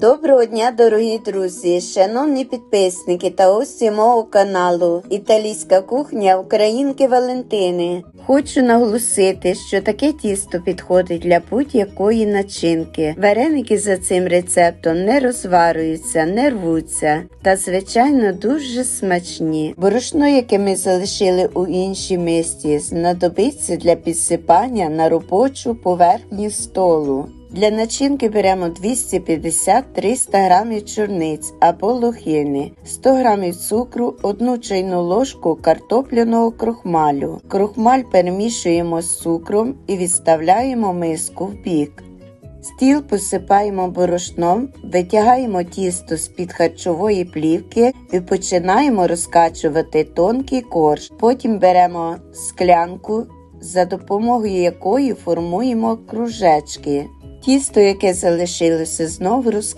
Доброго дня, дорогі друзі, шановні підписники та гості мого каналу Італійська кухня Українки Валентини. Хочу наголосити, що таке тісто підходить для будь-якої начинки. Вареники за цим рецептом не розварюються, не рвуться та, звичайно, дуже смачні. Борошно, яке ми залишили у іншій мисці, знадобиться для підсипання на робочу поверхню столу. Для начинки беремо 250-300 грамів чорниць або лохини, 100 грамів цукру, 1 чайну ложку картопляного крохмалю. Крохмаль перемішуємо з цукром і відставляємо миску в бік. Стіл посипаємо борошном, витягаємо тісто з-під харчової плівки і починаємо розкачувати тонкий корж. Потім беремо склянку, за допомогою якої формуємо кружечки. Тісто, яке залишилося, знову